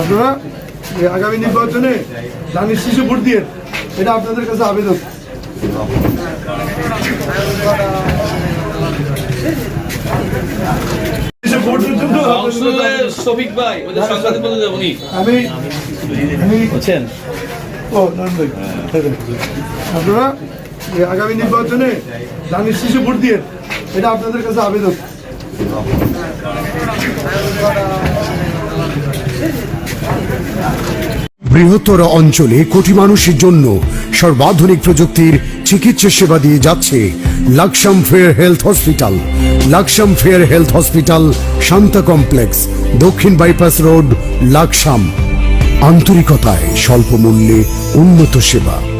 আপনারা আগামী নির্বাচনে ধানের শিশু ভোট দিয়ে এটা আপনাদের কাছে আবেদন আপনারা আগামী নির্বাচনে ধানের শিশু ভোট দিয়ে এটা আপনাদের কাছে আবেদন। বৃহত্তর অঞ্চলে কোটি মানুষের জন্য সর্বাধুনিক প্রযুক্তির চিকিৎসা সেবা দিয়ে যাচ্ছে Laksam fair health hospital. Laksam fair health hospital Shanta complex, দক্ষিণ বাইপাস রোড, লাকসাম। আন্তরিকতায় স্বল্প মূল্যে উন্নত সেবা।